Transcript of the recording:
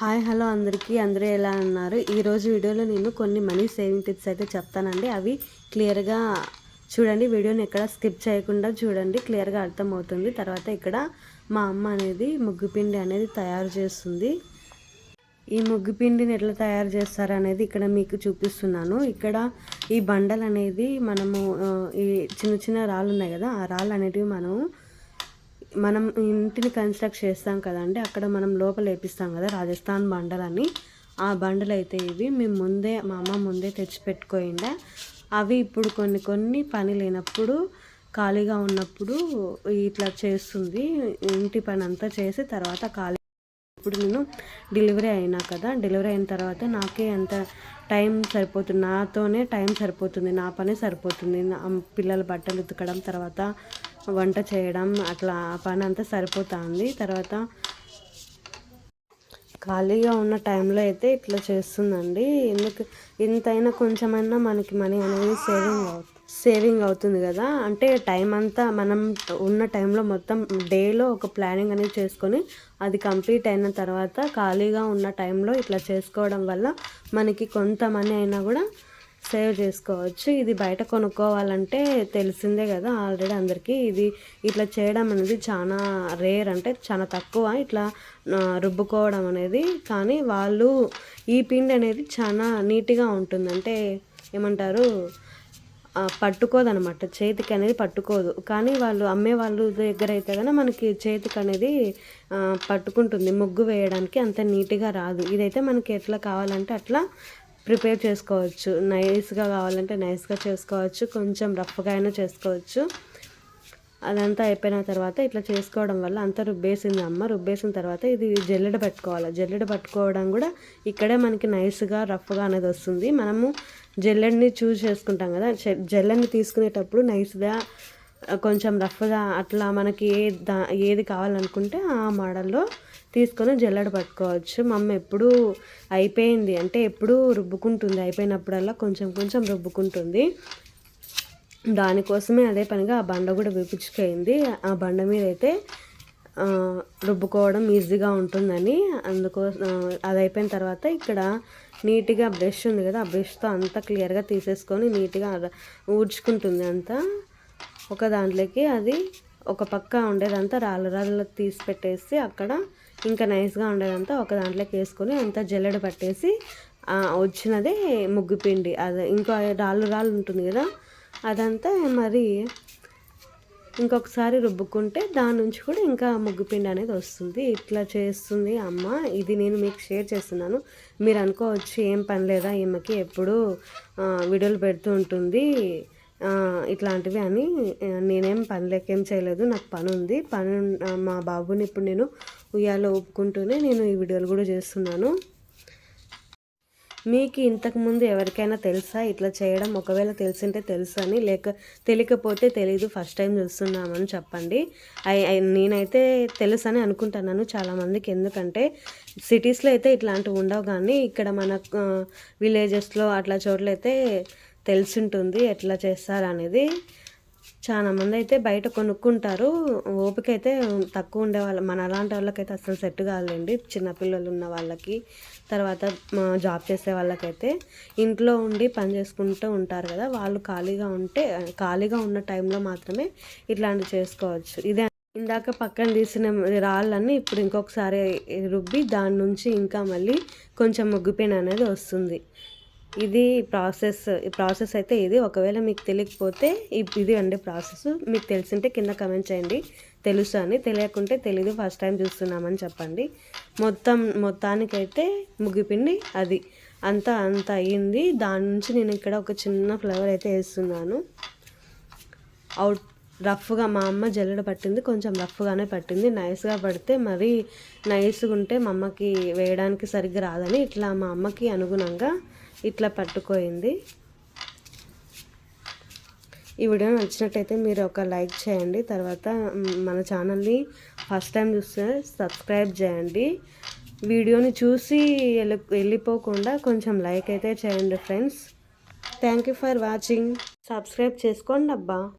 Hi hello అందరికీ. అందరూ ఎలా ఉన్నారు? ఈరోజు వీడియోలో నేను కొన్ని మనీ సేవింగ్ టిప్స్ అయితే చెప్తానండి. అవి క్లియర్గా చూడండి. వీడియోని ఎక్కడ స్కిప్ చేయకుండా చూడండి. క్లియర్గా అర్థమవుతుంది. తర్వాత ఇక్కడ మా అమ్మ అనేది ముగ్గుపిండి అనేది తయారు చేస్తుంది. ఈ ముగ్గు పిండిని ఎట్లా తయారు చేస్తారు అనేది ఇక్కడ మీకు చూపిస్తున్నాను. ఇక్కడ ఈ బండలు అనేది మనము ఈ చిన్న చిన్న రాళ్ళు ఉన్నాయి కదా ఆ రాళ్ళు అనేటివి మనము మనం ఇంటిని కన్స్ట్రక్ట్ చేస్తాం కదండి అక్కడ మనం లోపల వేపిస్తాం కదా రాజస్థాన్ బండలని. ఆ బండలు అయితే ఇవి మేము ముందే మా అమ్మ ముందే తెచ్చిపెట్టుకోయిండే అవి ఇప్పుడు కొన్ని కొన్ని పని లేనప్పుడు ఖాళీగా ఉన్నప్పుడు ఇట్లా చేస్తుంది. ఇంటి పని అంతా చేసి తర్వాత ఖాళీ ఇప్పుడు నేను డెలివరీ అయినా కదా డెలివరీ అయిన తర్వాత నాకే అంత టైం సరిపోతుంది. నాతోనే టైం సరిపోతుంది నా పని సరిపోతుంది. నా పిల్లల బట్టలు ఉతకడం తర్వాత వంట చేయడం అట్లా ఆ పని అంతా సరిపోతుంది. తర్వాత ఖాళీగా ఉన్న టైంలో అయితే ఇట్లా చేస్తుందండి. ఎందుకు ఇంతైనా కొంచెమైనా మనకి మనీ అనేది సేవింగ్ అవుతుంది సేవింగ్ అవుతుంది కదా. అంటే టైం అంతా మనం ఉన్న టైంలో మొత్తం డేలో ఒక ప్లానింగ్ అనేది చేసుకొని అది కంప్లీట్ అయిన తర్వాత ఖాళీగా ఉన్న టైంలో ఇట్లా చేసుకోవడం వల్ల మనకి కొంత మనీ అయినా కూడా సేవ్ చేసుకోవచ్చు. ఇది బయట కొనుక్కోవాలంటే తెలిసిందే కదా ఆల్రెడీ అందరికీ. ఇది ఇట్లా చేయడం అనేది చాలా రేర్ అంటే చాలా తక్కువ. ఇట్లా రుబ్బుకోవడం అనేది. కానీ వాళ్ళు ఈ పిండి అనేది చాలా నీట్గా ఉంటుంది. అంటే ఏమంటారు పట్టుకోదు పట్టుకోదనమాట. చేతికి అనేది పట్టుకోదు. కానీ వాళ్ళు అమ్మే వాళ్ళు దగ్గర అయితే కనుక మనకి చేతికి అనేది పట్టుకుంటుంది. ముగ్గు వేయడానికి అంత నీట్గా రాదు. ఇదైతే మనకి ఎట్లా కావాలంటే అట్లా ప్రిపేర్ చేసుకోవచ్చు. నైస్గా కావాలంటే నైస్గా చేసుకోవచ్చు. కొంచెం రఫ్గా అయినా చేసుకోవచ్చు. అదంతా అయిపోయిన తర్వాత ఇట్లా చేసుకోవడం వల్ల అంతా రుబ్బేసింది అమ్మ. రుబ్బేసిన తర్వాత ఇది జల్లెడ పట్టుకోవాలి. జల్లెడ పట్టుకోవడం కూడా ఇక్కడే మనకి నైస్గా రఫ్గా అనేది వస్తుంది. మనము జల్లెడ్ని చూస్ చేసుకుంటాం కదా. జల్లెడ్ని తీసుకునేటప్పుడు నైస్గా కొంచెం రఫ్గా అట్లా మనకి ఏ దా ఏది కావాలనుకుంటే ఆ మోడల్లో తీసుకొని జల్లెడ పట్టుకోవచ్చు. మా అమ్మ ఎప్పుడు అయిపోయింది. అంటే ఎప్పుడు రుబ్బుకుంటుంది. అయిపోయినప్పుడల్లా కొంచెం కొంచెం రుబ్బుకుంటుంది. దానికోసమే అదే పనిగా ఆ బండ కూడా వేపించుకైంది ఆ బండ మీద అయితే రుబ్బుకోవడం ఈజీగా ఉంటుందని అందుకోసం అది అయిపోయిన తర్వాత ఇక్కడ నీట్గా బ్రష్ ఉంది కదా ఆ బ్రష్తో అంతా క్లియర్గా తీసేసుకొని నీట్గా ఊడ్చుకుంటుంది అంతా. ఒక దాంట్లోకి అది ఒక పక్క ఉండేదంతా రాళ్ళ రాళ్ళు తీసి పెట్టేసి అక్కడ ఇంకా నైస్గా ఉండేదంతా ఒక దాంట్లోకి వేసుకొని అంతా జల్లెడ పట్టేసి వచ్చినదే ముగ్గు పిండి అది ఇంకా రాళ్ళు రాళ్ళు ఉంటుంది కదా అదంతా మరి ఇంకొకసారి రుబ్బుకుంటే దాని నుంచి కూడా ఇంకా ముగ్గు పిండి అనేది వస్తుంది. ఇట్లా చేస్తుంది అమ్మ. ఇది నేను మీకు షేర్ చేస్తున్నాను. మీరు అనుకోవచ్చు ఏం పని లేదా ఈమెకి ఎప్పుడు వీడియోలు పెడుతూ ఉంటుంది. ఇట్లాంటివి అని నేనేం పని లెక్కేం చేయలేదు నాకు పని ఉంది. పని మా బాబుని ఇప్పుడు నేను ఉయ్యాలో ఒప్పుకుంటూనే నేను ఈ వీడియోలు కూడా చేస్తున్నాను. మీకు ఇంతకుముందు ఎవరికైనా తెలుసా? ఇట్లా చేయడం ఒకవేళ తెలిసింటే తెలుసు అని లేక తెలియకపోతే తెలీదు ఫస్ట్ టైం చూస్తున్నామని చెప్పండి. ఐ- నేనైతే తెలుసు అని అనుకుంటున్నాను చాలామందికి. ఎందుకంటే సిటీస్లో అయితే ఇట్లాంటివి ఉండవు కానీ ఇక్కడ మన విలేజెస్లో అట్లా చోట్ల అయితే తెలిసింటుంది ఎట్లా చేస్తారు అనేది చాలా మంది అయితే బయట కొనుక్కుంటారు. ఓపిక అయితే తక్కువ ఉండే వాళ్ళ మన అలాంటి వాళ్ళకైతే అసలు సెట్ కాదండి చిన్నపిల్లలు ఉన్న వాళ్ళకి తర్వాత మా జాబ్ చేసే వాళ్ళకైతే ఇంట్లో ఉండి పని చేసుకుంటూ ఉంటారు కదా వాళ్ళు ఖాళీగా ఉంటే ఖాళీగా ఉన్న టైంలో మాత్రమే ఇట్లాంటివి చేసుకోవచ్చు. ఇదే ఇందాక పక్కన తీసిన రాళ్ళన్నీ ఇప్పుడు ఇంకొకసారి రుబ్బి దాని నుంచి ఇంకా మళ్ళీ కొంచెం ముగ్గుపేన అనేది వస్తుంది. ఇది ప్రాసెస్ ఈ ప్రాసెస్ అయితే ఇది. ఒకవేళ మీకు తెలియకపోతే ఇ- ఇది అండి ప్రాసెస్. మీకు తెలిసింటే కింద కమెంట్ చేయండి. తెలుసు అని. తెలియకుంటే తెలీదు. ఫస్ట్ టైం చూస్తున్నామని చెప్పండి. మొత్తం మొత్తానికైతే ముగిపిండి అది. అంతా అంత అయ్యింది. దాని నుంచి నేను ఇక్కడ ఒక చిన్న ఫ్లవర్ అయితే వేస్తున్నాను. అవుట్ రఫ్గా మా అమ్మ జల్లెడ పట్టింది. కొంచెం రఫ్గానే పట్టింది. నైస్గా పడితే మరీ నైస్గా ఉంటే మా అమ్మకి వేయడానికి సరిగ్గా రాదని. ఇట్లా మా అమ్మకి అనుగుణంగా ఇట్లా పట్టుకోయింది. ఈ వీడియో నచ్చినట్టయితే మీరు ఒక లైక్ చేయండి. తర్వాత మన ఛానల్ని ఫస్ట్ టైం చూస్తే సబ్స్క్రైబ్ చేయండి. వీడియోని చూసి వెళ్ళి వెళ్ళిపోకుండా కొంచెం లైక్ అయితే చేయండి friends. Thank you for watching. Subscribe చేసుకోండి అబ్బా.